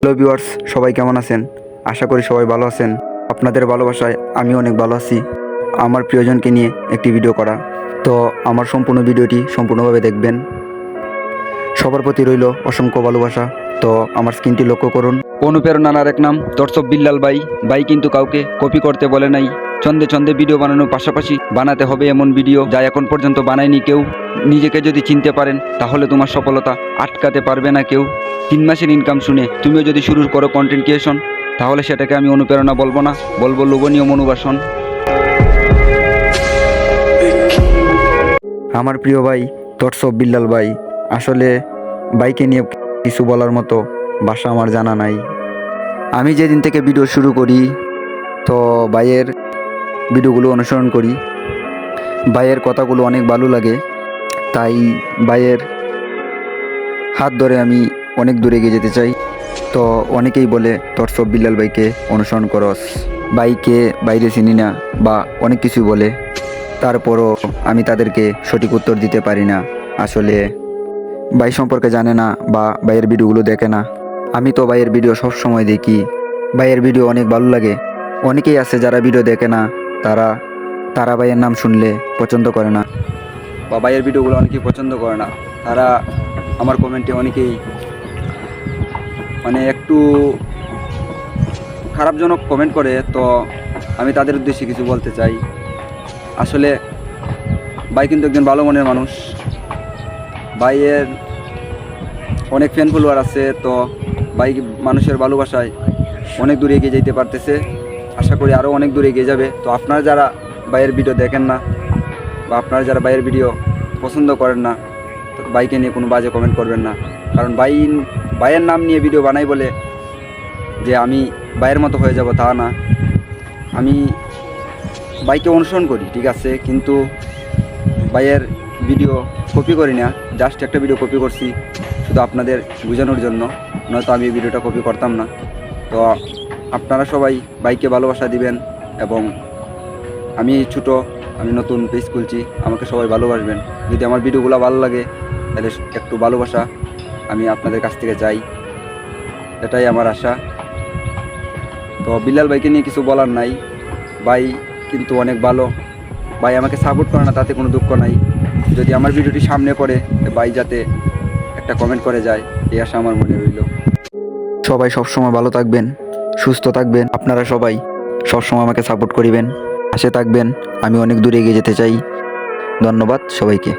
Hello viewers, সবাই কেমন আছেন? আশা করি সবাই ভালো আছেন। আপনাদের ভালোবাসায় আমি অনেক ভালো আছি। আমার প্রিয়জনকে নিয়ে একটি ভিডিও করা। তো আমার সম্পূর্ণ ভিডিওটি সম্পূর্ণভাবে দেখবেন। সবার প্রতি রইল অসংখ্য ভালোবাসা। তো আমার স্ক্রিনটি লক্ষ্য করুন। অনুপ্রেরণার এক নাম, দর্শক বিল্লাল বাই বাই কিন্তু কাউকে কপি করতে বলে নাই। ছন্দে ছন্দে ভিডিও বানানোর পাশাপাশি বানাতে হবে এমন ভিডিও যা এখন পর্যন্ত বানায়নি কেউ। নিজেকে যদি চিনতে পারেন, তাহলে তোমার সফলতা আটকাতে পারবে না কেউ। তিন মাসের ইনকাম শুনে তুমিও যদি শুরু করো কন্টেন্ট ক্রিয়েশন তাহলে সেটাকে আমি অনুপ্রেরণা বলব না, বলব লোভনীয় মনোবাসন। আমার প্রিয় ভাই তটসব বিল্লাল ভাই, আসলে বাইকে নিয়ে কিছু বলার মতো ভাষা আমার জানা নাই। আমি যেদিন থেকে ভিডিও শুরু করি, তো ভাইয়ের ভিডিওগুলো অনুসরণ করি। ভাইয়ের কথাগুলো অনেক ভালো লাগে, তাই ভাইয়ের হাত ধরে আমি অনেক দূরে এগিয়ে যেতে চাই। তো অনেকেই বলে, তোর সব বিল্লাল বাইকে অনুসরণ করস। বাইকে বাইরে চিনি না বা অনেক কিছু বলে। তারপরও আমি তাদেরকে সঠিক উত্তর দিতে পারি না। আসলে ভাই সম্পর্কে জানে না বা ভাইয়ের ভিডিওগুলো দেখে না। আমি তো ভাইয়ের ভিডিও সব সময় দেখি। ভাইয়ের ভিডিও অনেক ভালো লাগে। অনেকেই আছে যারা ভিডিও দেখে না। তারা তারা ভাইয়ের নাম শুনলে পছন্দ করে না। বা ভাইয়ের ভিডিওগুলো অনেকেই পছন্দ করে না। তারা আমার কমেন্টে অনেকেই মানে একটু খারাপজনক কমেন্ট করে। তো আমি তাদের উদ্দেশ্যে কিছু বলতে চাই। আসলে ভাই কিন্তু একজন ভালো মনের মানুষ। ভাইয়ের অনেক ফ্যান ফলোয়ার আছে, তো ভাই মানুষের ভালোবাসায় অনেক দূরে এগিয়ে যেতে পারতেছে। আশা করি আরও অনেক দূরে এগিয়ে যাবে। তো আপনারা যারা ভাইয়ের ভিডিও দেখেন না, বা আপনারা যারা ভাইয়ের ভিডিও পছন্দ করেন না, তো বাইকে নিয়ে কোনো বাজে কমেন্ট করবেন না। কারণ বাই ভাইয়ের নাম নিয়ে ভিডিও বানাই বলে যে আমি ভাইয়ের মতো হয়ে যাব তা না। আমি বাইকে অনুসরণ করি, ঠিক আছে? কিন্তু ভাইয়ের ভিডিও কপি করি না জাস্ট একটা ভিডিও কপি করছি শুধু আপনাদের বোঝানোর জন্য, নয়তো আমি এই ভিডিওটা কপি করতাম না। তো আপনারা সবাই বাইকে ভালোবাসা দিবেন এবং আমি ছোটো, আমি নতুন পেজ খুলছি, আমাকে সবাই ভালোবাসবেন। যদি আমার ভিডিওগুলো ভালো লাগে, তাহলে একটু ভালোবাসা, আমি আপনাদের কাছ থেকে চাই। এটাই আমার আশা। তো বিল্লাল ভাইকে নিয়ে কিছু বলার নাই। ভাই কিন্তু অনেক ভালো। ভাই আমাকে সাপোর্ট করে না, তাতে কোনো দুঃখ নাই। যদি আমার ভিডিওটি সামনে পড়ে বাই যাতে একটা কমেন্ট করে যায় এই আশা আমার মনে রইল। সবাই সবসময় ভালো থাকবেন, সুস্থ থাকবেন, আপনারা সবাই সবসময় আমাকে সাপোর্ট করিবেন, পাশে থাকবেন, আমি অনেক দূরে এগিয়ে যেতে চাই। ধন্যবাদ সবাইকে।